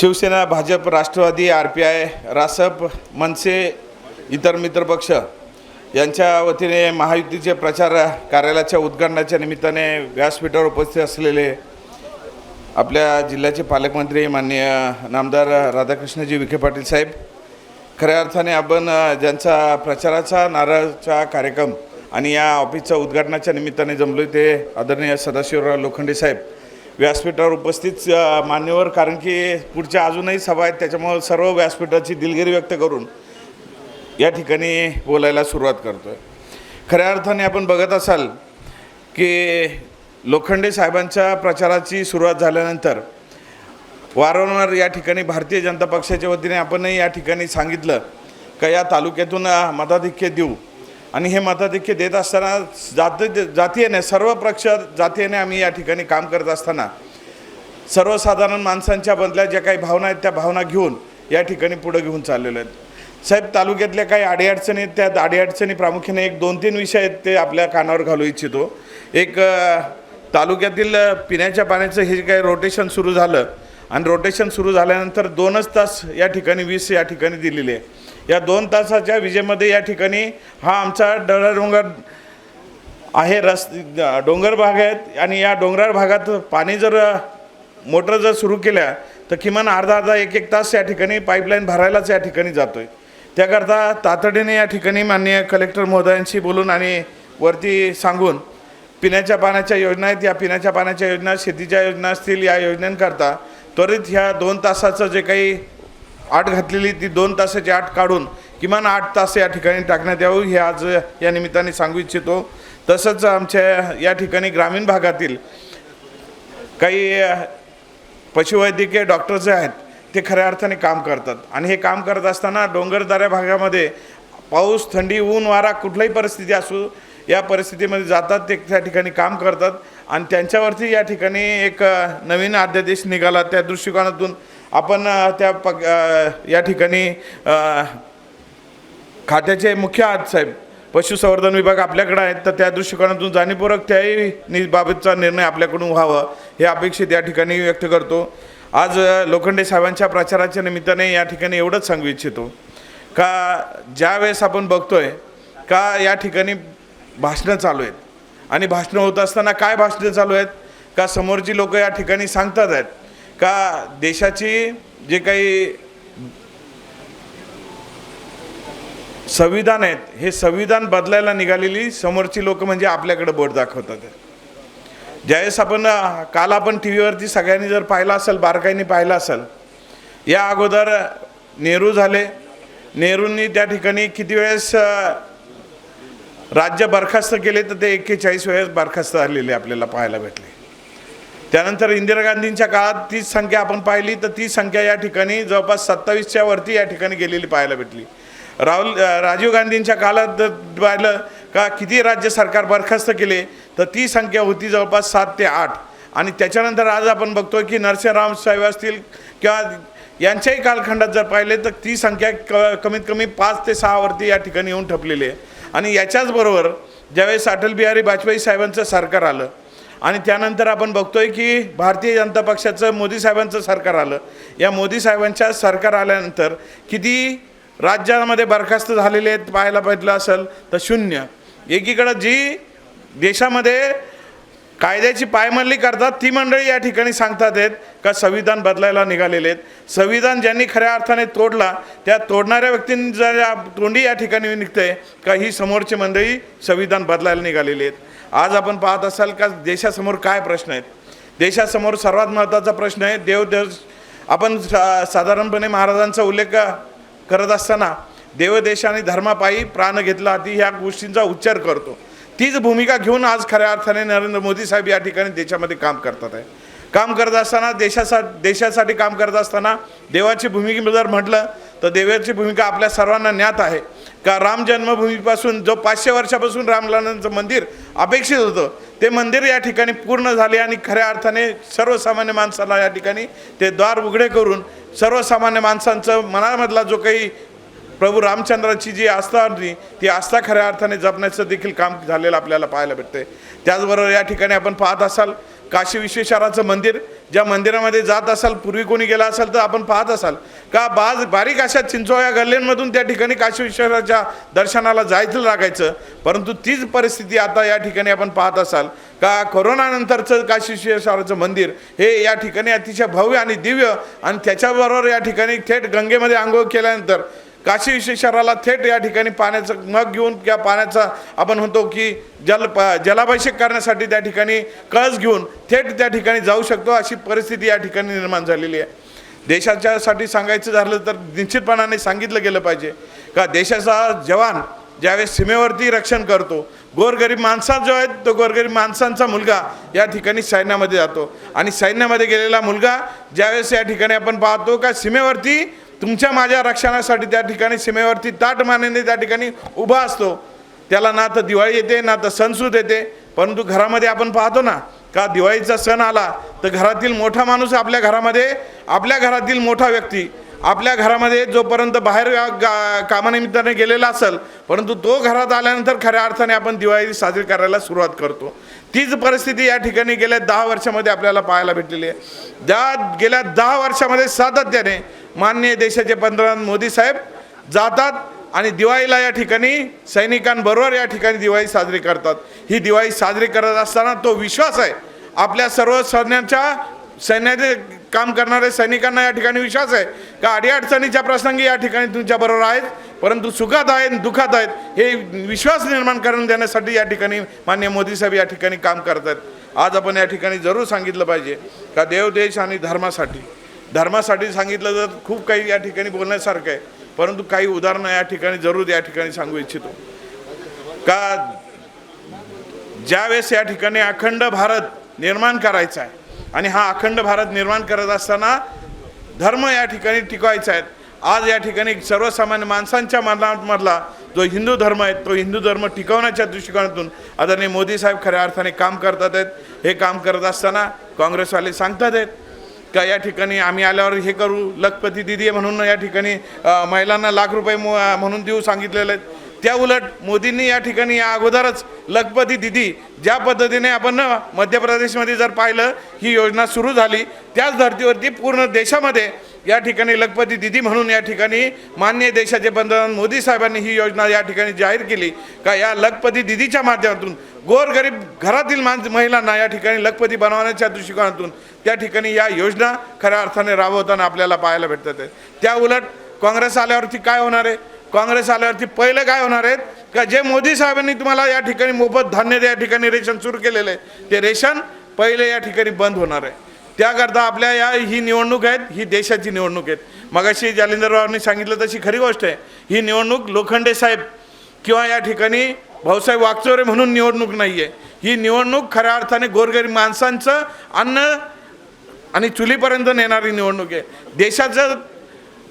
Shiv Sena Bhajap Rashtrawadi R P I Rasap Manase इतर मित्रपक्ष यांच्या वतीने महायुतीचे प्रचार कार्यालयाच्या उद्घाटनाच्या निमित्ताने व्यासपीठावर उपस्थित असलेले आपल्या जिल्ह्याचे पालकमंत्री माननीय नामदार राधाकृष्णजी विखे पाटील साहेब खऱ्या अर्थाने आपण ज्यांचा प्रचाराचा नारळचा कार्यक्रम आणि या ऑफिसच्या उद्घाटनाच्या निमित्ताने जमलो ते आदरणीय सदाशिवराव लोखंडे साहेब. व्यासपीठावर उपस्थित मान्यवर कारण की पुढच्या अजूनही सभा आहेत त्याच्यामुळं सर्व व्यासपीठाची दिलगिरी व्यक्त करून या ठिकाणी बोलायला सुरुवात करतो आहे खऱ्या अर्थाने आपण बघत असाल की लोखंडे साहेबांच्या प्रचाराची सुरुवात झाल्यानंतर वारंवार या ठिकाणी भारतीय जनता पक्षाच्या वतीने आपणही या ठिकाणी सांगितलं का या तालुक्यातून मताधिक्य देऊ. आणि हे मताधिक्य देत असताना जाती जातीयने सर्व पक्ष जातीयने आम्ही या ठिकाणी काम करत असताना सर्वसाधारण माणसांच्या बदल्या ज्या काही भावना आहेत त्या भावना घेऊन या ठिकाणी पुढं घेऊन चाललेलो आहेत. साहेब तालुक्यातल्या काही अडीअडचणी आहेत त्या अडीअडचणी प्रामुख्याने एक दोन तीन विषय आहेत ते आपल्या कानावर घालू इच्छितो. एक तालुक्यातील पिण्याच्या पाण्याचं हे जे काही रोटेशन सुरू झालं आणि रोटेशन सुरू झाल्यानंतर दोनच तास या ठिकाणी वीस या ठिकाणी दिलेली आहे या दोन तासाच्या विजेमध्ये या ठिकाणी हा आमचा डोंगर आहे रस डोंगर भाग आहेत. आणि या डोंगराळ भागात पाणी जर मोटर जर सुरू केल्या तर किमान अर्धा अर्धा एक एक तास या ठिकाणी पाईपलाईन भरायलाच या ठिकाणी जातो आहे त्याकरता तातडीने या ठिकाणी माननीय कलेक्टर महोदयांशी बोलून आणि वरती सांगून पिण्याच्या पाण्याच्या योजना आहेत. या पिण्याच्या पाण्याच्या योजना शेतीच्या योजना असतील या योजनांकरता त्वरित ह्या दोन तासाचं जे काही आठ घातलेली ती दोन तासाची आठ काढून किमान आठ तास या ठिकाणी टाकण्यात यावं हे आज या निमित्ताने सांगू इच्छितो. तसंच आमच्या या ठिकाणी ग्रामीण भागातील काही पशुवैद्यकीय डॉक्टर जे आहेत ते खऱ्या अर्थाने काम करतात. आणि हे काम करत असताना डोंगरदाऱ्या भागामध्ये पाऊस थंडी ऊन वारा कुठल्याही परिस्थिती असू या परिस्थितीमध्ये जातात ते त्या ठिकाणी काम करतात. आणि त्यांच्यावरती या ठिकाणी एक नवीन अध्यादेश निघाला. त्या दृष्टिकोनातून आपण त्या पग या ठिकाणी खात्याचे मुख्य आहात साहेब पशुसंवर्धन विभाग आपल्याकडे आहेत तर त्या दृष्टिकोनातून जाणीवपूर्वक त्याही नि बाबतचा निर्णय आपल्याकडून व्हावा हे अपेक्षित या ठिकाणी व्यक्त करतो. आज लोखंडे साहेबांच्या प्रचाराच्या निमित्ताने या ठिकाणी एवढंच सांगू इच्छितो का ज्यावेळेस आपण आपण बघतोय का या ठिकाणी भाषणं चालू आहेत. आणि भाषणं होत असताना काय भाषणं चालू आहेत का समोरची लोक या ठिकाणी सांगतात आहेत का देशाची जे काही संविधान आहेत हे संविधान बदलायला निघालेली समोरची लोक म्हणजे आपल्याकडे बोट दाखवतात. ज्यावेळेस आपण काल आपण टी व्हीवरती सगळ्यांनी जर पाहिलं असेल बारकाईने पाहिलं असेल या अगोदर नेहरू झाले. नेहरूंनी त्या ठिकाणी किती वेळेस राज्य बरखास्त केले तर ते एक्केचाळीस वेळेस बरखास्त झालेले आपल्याला पाहायला भेटले. त्यानंतर इंदिरा गांधींच्या काळात तीच संख्या आपण पाहिली तर ती संख्या या ठिकाणी जवळपास सत्तावीसच्या वरती या ठिकाणी गेलेली पाहायला भेटली. राहुल राजीव गांधींच्या काळात जर पाहिलं का किती राज्य सरकार बरखास्त केले तर ती संख्या होती जवळपास सात ते आठ. आणि त्याच्यानंतर आज आपण बघतोय की नरसिंहराव साहेब असतील किंवा यांच्याही कालखंडात जर पाहिले तर ती संख्या क कमीत कमी पाच ते सहावरती या ठिकाणी येऊन ठपलेली आहे. आणि याच्याचबरोबर ज्यावेळेस अटल बिहारी वाजपेयी साहेबांचं सरकार आलं आणि त्यानंतर आपण बघतोय की भारतीय जनता पक्षाचं मोदी साहेबांचं सरकार आलं. या मोदी साहेबांच्या सरकार आल्यानंतर किती राज्यामध्ये बरखास्त झालेले आहेत पाहायला पाहिलं असेल तर शून्य. एकीकडं जी देशामध्ये कायद्याची पायमल्ली करतात ती मंडळी या ठिकाणी सांगतात आहेत का संविधान बदलायला निघालेले आहेत. संविधान ज्यांनी खऱ्या अर्थाने तोडला त्या तोडणाऱ्या व्यक्तींचा तोंडी या ठिकाणी निघते का ही समोरची मंडळी संविधान बदलायला निघालेली आहेत. आज आपण पाहत असाल का देशासमोर काय प्रश्न आहेत? देशासमोर सर्वात महत्त्वाचा प्रश्न आहे देवदेव आपण सा साधारणपणे महाराजांचा उल्लेख करत असताना देवदेश आणि धर्मापायी प्राण घेतला ती ह्या गोष्टींचा उच्चार करतो. तीच भूमिका घेऊन आज खऱ्या अर्थाने नरेंद्र मोदी साहेब या ठिकाणी देशामध्ये काम करतात आहे. काम करत असताना देशासा देशासाठी काम करत असताना देवाची भूमिका जर म्हटलं तर देवाची भूमिका आपल्या सर्वांना ज्ञात आहे. का राम जन्मभूमीपासून जो पाचशे वर्षापासून रामलालांचं मंदिर अपेक्षित होतं ते मंदिर या ठिकाणी पूर्ण झाले आणि खऱ्या अर्थाने सर्वसामान्य माणसाला या ठिकाणी ते द्वार उघडे करून सर्वसामान्य माणसांचं मनामधला जो काही प्रभू रामचंद्राची जी आस्था होती ती आस्था खऱ्या अर्थाने जपण्याचं देखील काम झालेलं आपल्याला पाहायला भेटते त्याचबरोबर या ठिकाणी आपण पाहत असाल काशी विश्वेश्वराचं मंदिर ज्या मंदिरामध्ये जात असाल पूर्वी कोणी गेला असाल तर आपण पाहत असाल. का बाज बारीक अशा चिंचोळ्या गल्ल्यांमधून त्या ठिकाणी काशी विश्वेश्वराच्या दर्शनाला जायचं लागायचं परंतु तीच परिस्थिती आता या ठिकाणी आपण पाहत असाल. का कोरोनानंतरचं काशी विश्वेश्वराचं मंदिर हे या ठिकाणी अतिशय भव्य आणि दिव्य आणि त्याच्याबरोबर या ठिकाणी थेट गंगेमध्ये आंघोळ केल्यानंतर काशी विश्वेश्वराला थेट या ठिकाणी पाण्याचं मग घेऊन किंवा पाण्याचा आपण म्हणतो की जल प जलाभिषेक करण्यासाठी त्या ठिकाणी कळस घेऊन थेट त्या ठिकाणी जाऊ शकतो. अशी परिस्थिती या ठिकाणी निर्माण झालेली आहे. देशाच्यासाठी सांगायचं झालं तर निश्चितपणाने सांगितलं गेलं पाहिजे. का देशाचा जवान ज्यावेळेस सीमेवरती रक्षण करतो गोरगरीब माणसा जो आहे तो गोरगरीब माणसांचा मुलगा या ठिकाणी सैन्यामध्ये जातो. आणि सैन्यामध्ये गेलेला मुलगा ज्यावेळेस या ठिकाणी आपण पाहतो का सीमेवरती तुमच्या माझ्या रक्षणासाठी त्या ठिकाणी सीमेवरती ताट मानेने त्या ठिकाणी उभा असतो. त्याला ना तर दिवाळी येते ना तर सणसूद येते. परंतु घरामध्ये आपण पाहतो ना का दिवाळीचा सण आला तर घरातील मोठा माणूस आपल्या घरामध्ये आपल्या घरातील मोठा व्यक्ती आपल्या घरामध्ये जोपर्यंत बाहेर गा कामानिमित्ताने गेलेला असेल परंतु तो घरात आल्यानंतर खऱ्या अर्थाने आपण दिवाळी साजरी करायला सुरुवात करतो. तीच परिस्थिती या ठिकाणी गेल्या दहा वर्षामध्ये आपल्याला पाहायला भेटलेली आहे. ज्या गेल्या दहा वर्षामध्ये सातत्याने माननीय देशाचे पंतप्रधान मोदी साहेब जातात आणि दिवाळीला या ठिकाणी सैनिकांबरोबर या ठिकाणी दिवाळी साजरी करतात. ही दिवाळी साजरी करत असताना तो विश्वास आहे. आपल्या सर्व सैन्यांच्या सैन्याचे काम करणारे सैनिकांना या ठिकाणी विश्वास आहे का अडीअडचणीच्या प्रसंगी या ठिकाणी तुमच्याबरोबर आहेत परंतु सुखात आहेत दुःखात आहेत हे विश्वास निर्माण करून देण्यासाठी या ठिकाणी मान्य मोदी साहेब या ठिकाणी काम करत आहेत. आज आपण या ठिकाणी जरूर सांगितलं पाहिजे का देव देश आणि धर्मासाठी धर्मासाठी सांगितलं तर खूप काही या ठिकाणी बोलण्यासारखं आहे परंतु काही उदाहरणं या ठिकाणी जरूर या ठिकाणी सांगू इच्छितो. का ज्यावेळेस या ठिकाणी अखंड भारत निर्माण करायचा आहे आणि हा अखंड भारत निर्माण करत असताना धर्म या ठिकाणी टिकवायचा आहे. आज या ठिकाणी सर्वसामान्य माणसांच्या मनामधला जो हिंदू धर्म आहे तो हिंदू धर्म टिकवण्याच्या दृष्टिकोनातून आदरणीय मोदी साहेब खऱ्या अर्थाने काम करतात आहेत. हे काम करत असताना काँग्रेसवाले सांगतात आहेत का या ठिकाणी आम्ही आल्यावर हे करू लखपती दिदी म्हणून या ठिकाणी महिलांना लाख रुपये म्हणून देऊ सांगितलेले आहेत. त्या उलट मोदींनी या ठिकाणी या अगोदरच लखपती दिदी ज्या पद्धतीने आपण मध्य प्रदेशमध्ये जर पाहिलं ही योजना सुरू झाली. त्याच धर्तीवरती पूर्ण देशामध्ये या ठिकाणी लखपती दिदी म्हणून या ठिकाणी मान्य देशाचे पंतप्रधान मोदी साहेबांनी ही योजना या ठिकाणी जाहीर केली. का या लखपती दिदीच्या माध्यमातून गोरगरीब घरातील माणस महिलांना या ठिकाणी लखपती बनवण्याच्या दृष्टिकोनातून त्या ठिकाणी या योजना खऱ्या अर्थाने राबवताना आपल्याला पाहायला भेटतात. आहे त्या उलट काँग्रेस आल्यावरती काय होणार आहे? काँग्रेस आल्यावरती पहिलं काय होणार आहेत का जे मोदी साहेबांनी तुम्हाला या ठिकाणी मोफत धान्य या ठिकाणी रेशन सुरू केलेलं आहे ते रेशन पहिले या ठिकाणी बंद होणार आहे. त्याकरता आपल्या या ही निवडणूक आहेत ही देशाची निवडणूक आहेत. मगाशी जालिंदररावांनी सांगितलं तशी खरी गोष्ट आहे. ही निवडणूक लोखंडे साहेब किंवा या ठिकाणी भाऊसाहेब वागचोरे म्हणून निवडणूक नाही आहे ही निवडणूक खऱ्या अर्थाने गोरगरीब माणसांचं अन्न आणि चुलीपर्यंत नेणारी निवडणूक आहे. देशाचं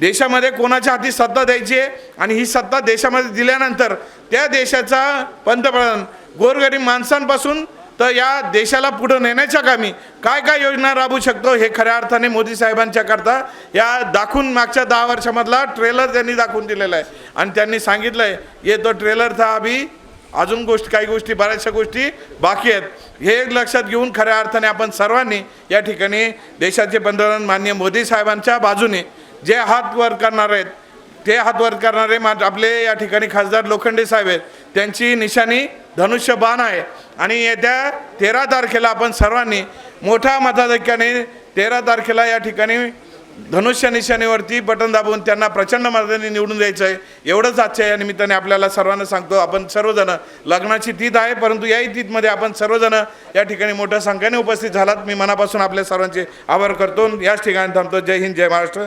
देशामध्ये कोणाच्या हाती सत्ता द्यायची आहे आणि ही सत्ता देशामध्ये दिल्यानंतर त्या देशाचा पंतप्रधान गोरगरीब माणसांपासून तर या देशाला पुढं नेण्याच्या कामी काय काय योजना राबवू शकतो हे खऱ्या अर्थाने मोदी साहेबांच्या करता या दाखवून मागच्या दहा वर्षामधला ट्रेलर त्यांनी दाखवून दिलेला आहे. आणि त्यांनी सांगितलं आहे ये तो ट्रेलर था अभी. अजून गोष्टी काही गोष्टी बऱ्याचशा गोष्टी बाकी आहेत. हे लक्षात घेऊन खऱ्या अर्थाने आपण सर्वांनी या ठिकाणी देशाचे पंतप्रधान माननीय मोदी साहेबांच्या बाजूने जे हात वर करणार आहेत ते हात वर करणारे मा आपले या ठिकाणी खासदार लोखंडे साहेब आहेत. त्यांची निशाणी धनुष्य बाण आहे. आणि येत्या तेरा तारखेला आपण सर्वांनी मोठ्या मताधिक्याने तेरा तारखेला या ठिकाणी धनुष्य निशाणीवरती बटन दाबून त्यांना प्रचंड मताने निवडून द्यायचं आहे एवढंच आजच्या या निमित्ताने आपल्याला सर्वांना सांगतो आपण सर्वजण लग्नाची तीत आहे परंतु याही तीतमध्ये आपण सर्वजण या ठिकाणी मोठ्या संख्येने उपस्थित झालात. मी मनापासून आपल्या सर्वांचे आभार करतो. याच ठिकाणी थांबतो. जय हिंद जय महाराष्ट्र.